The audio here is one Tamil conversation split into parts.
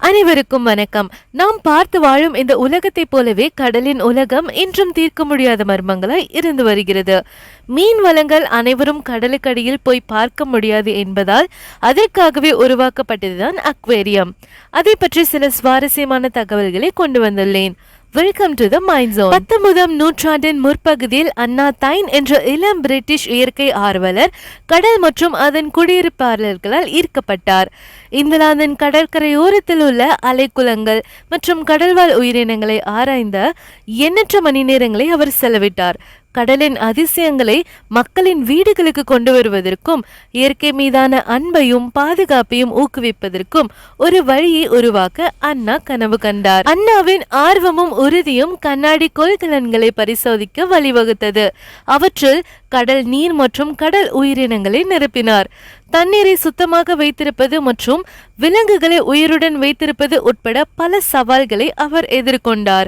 அனைவருக்கும் வணக்கம். நாம் பார்த்து வாழும் இந்த உலகத்தைப் போலவே கடலின் உலகம் இன்றும் தீர்க்க முடியாத மர்மங்களாய் இருந்து வருகிறது. மீன் வளங்கள் அனைவரும் கடலுக்கடியில் போய் பார்க்க முடியாது என்பதால் அதற்காகவே உருவாக்கப்பட்டதுதான் அக்வேரியம். அதை பற்றி சில சுவாரஸ்யமான தகவல்களை கொண்டு வந்துள்ளேன். Welcome to the mind zone பத்தொன்பதாம் நூற்றாண்டின் முற்பகுதியில் அண்ணா தைன் என்ற இளம் பிரிட்டிஷ் இயற்கை ஆர்வலர் கடல் மற்றும் அதன் குடியிருப்பாளர்களால் ஈர்க்கப்பட்டார். இங்கிலாந்தின் கடற்கரையோரத்தில் உள்ள அலைக்குளங்கள் மற்றும் கடல்வாழ் உயிரினங்களை ஆராய்ந்த எண்ணற்ற மணி நேரங்களை அவர் செலவிட்டார். கடலின் அதிசயங்களை மக்களின் வீடுகளுக்கு கொண்டு வருவதற்கும் இயற்கை மீதான அன்பையும் பாதுகாப்பையும் ஊக்குவிப்பதற்கும் ஒரு வழியை உருவாக்க அண்ணா கனவு கண்டார். அண்ணாவின் ஆர்வமும் உறுதியும் கண்ணாடி கொள்கலன்களை பரிசோதிக்க வழிவகுத்தது. அவற்றில் கடல் நீர் மற்றும் கடல் உயிரினங்களை நிரப்பினார். தண்ணீரை சுத்தமாக வைத்திருப்பது மற்றும் விலங்குகளை உயிருடன் வைத்திருப்பது உட்பட பல சவால்களை அவர் எதிர்கொண்டார்.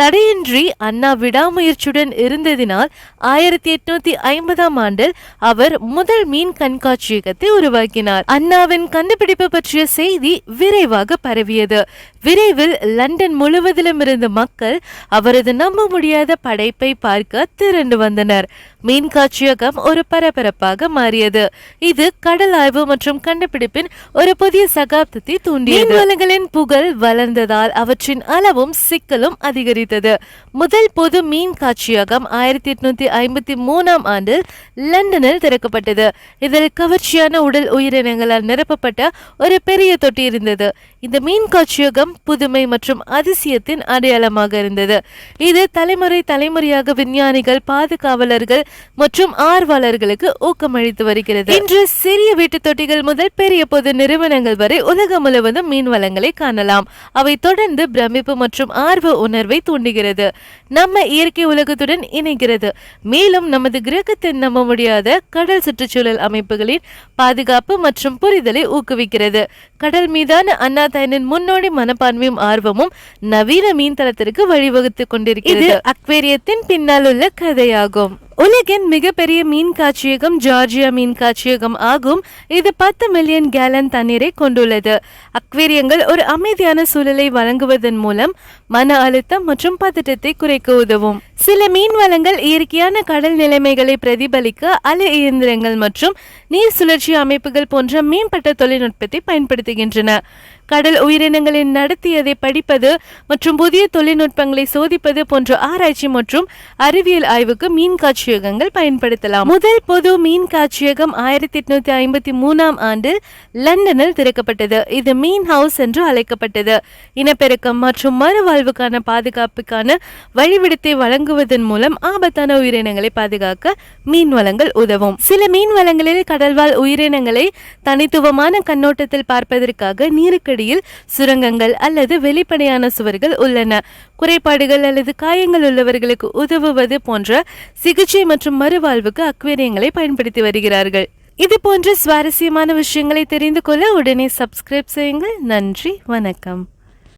தடையின்றி அண்ணா விடாமுயற்சியுடன் இருந்ததினால் ஆயிரத்தி எட்நூத்தி ஐம்பதாம் ஆண்டில் அவர் முதல் மீன் கண்காட்சியகத்தை உருவாக்கினார். அண்ணாவின் கண்டுபிடிப்பு பற்றிய செய்தி விரைவாக பரவியது. விரைவில் லண்டன் முழுவதிலும் இருந்த மக்கள் அவரது நம்ப முடியாத படைப்பை பார்க்க திரண்டு வந்தனர். மீன் காட்சியகம் ஒரு பரபரப்பாக மாறியது. இது கடல் ஆய்வு மற்றும் கண்டுபிடிப்பின் ஒரு புதிய சகாப்தத்தை தூண்டியது. மீன்வளங்களின் புகழ் வளர்ந்ததால் அவற்றின் அளவும் சிக்கலும் அதிகரித்தது. முதல் பொது மீன் காட்சியகம் ஆயிரத்தி எட்நூத்தி ஐம்பத்தி மூணாம் ஆண்டில் லண்டனில் திறக்கப்பட்டது. இதில் கவர்ச்சியான உடல் உயிரினங்களால் நிரப்பப்பட்ட ஒரு பெரிய தொட்டி இருந்தது. இந்த மீன் காட்சியகம் புதுமை மற்றும் அதிசயத்தின் அடையாளமாக இருந்தது. இது தலைமுறை தலைமுறையாக விஞ்ஞானிகள் பாதுகாவலர்கள் மற்றும் ஆர்வலர்களுக்கு ஊக்கமளித்து வருகிறது. இன்று சிறிய வீட்டு தொட்டிகள் முதல் பெரிய பொது நிறுவனங்கள் வரை உலகம் முழுவதும் மீன் வளங்களை காணலாம். அவை தொடர்ந்து பிரமிப்பு மற்றும் ஆர்வ உணர்வை தூண்டுகிறது நம்ம இயற்கை உலகத்துடன் இணைகிறது. மேலும் நமது கிரகத்தை நம்ப முடியாத கடல் சுற்றுச்சூழல் அமைப்புகளின் பாதுகாப்பு மற்றும் புரிதலை ஊக்குவிக்கிறது. கடல் மீதான அண்ணாதாயனின் முன்னோடி மனப்பான்மையும் ஆர்வமும் நவீன மீன் தளத்திற்கு வழிவகுத்து கொண்டிருக்கிறது அக்வேரியத்தின் பின்னால் உள்ள கதையாகும். உலகின் மிகப்பெரிய மீன் காட்சியகம் ஜார்ஜியா மீன் காட்சியகம் ஆகும். இது பத்து மில்லியன் கேலன் தண்ணீரை கொண்டுள்ளது. அக்வேரியங்கள் ஒரு அமைதியான சூழலை வழங்குவதன் மூலம் மன அழுத்தம் மற்றும் பதட்டத்தை குறைக்க உதவும். சில மீன் வளங்கள் இயற்கையான கடல் நிலைமைகளை பிரதிபலிக்க அலை இயந்திரங்கள் மற்றும் நீர் சுழற்சி அமைப்புகள் போன்ற மேம்பட்ட தொழில்நுட்பத்தை பயன்படுத்துகின்றன. கடல் உயிரினங்களின் நடத்தியதை படிப்பது மற்றும் புதிய தொழில்நுட்பங்களை சோதிப்பது போன்ற ஆராய்ச்சி மற்றும் அறிவியல் ஆய்வுக்கு மீன் காட்சியகங்கள் பயன்படுத்தலாம். முதல் பொது மீன் காட்சியகம் ஆயிரத்தி எட்நூத்தி ஐம்பத்தி மூணாம் ஆண்டில் லண்டனில் திறக்கப்பட்டது. இது மீன் ஹவுஸ் என்று அழைக்கப்பட்டது. இனப்பெருக்கம் மற்றும் மறுவாழ்வுக்கான பாதுகாப்புக்கான வழிவிடத்தை வழங்குவதன் மூலம் ஆபத்தான உயிரினங்களை பாதுகாக்க மீன் வளங்கள் உதவும். சில மீன் வளங்களில் கடல்வாழ் உயிரினங்களை தனித்துவமான கண்ணோட்டத்தில் பார்ப்பதற்காக நீருக்கு அடிப்படையில் சுரங்கங்கள் அல்லது வெளிப்படையான சுவர்கள் உள்ளன. குறைபாடுகள் அல்லது காயங்கள் உள்ளவர்களுக்கு உதவுவது போன்ற சிகிச்சை மற்றும் மறுவாழ்வுக்கு அக்வேரியங்களை பயன்படுத்தி வருகிறார்கள். இது போன்ற சுவாரஸ்யமான விஷயங்களை தெரிந்து கொள்ள உடனே சப்ஸ்கிரைப் செய்யுங்கள். நன்றி. வணக்கம்.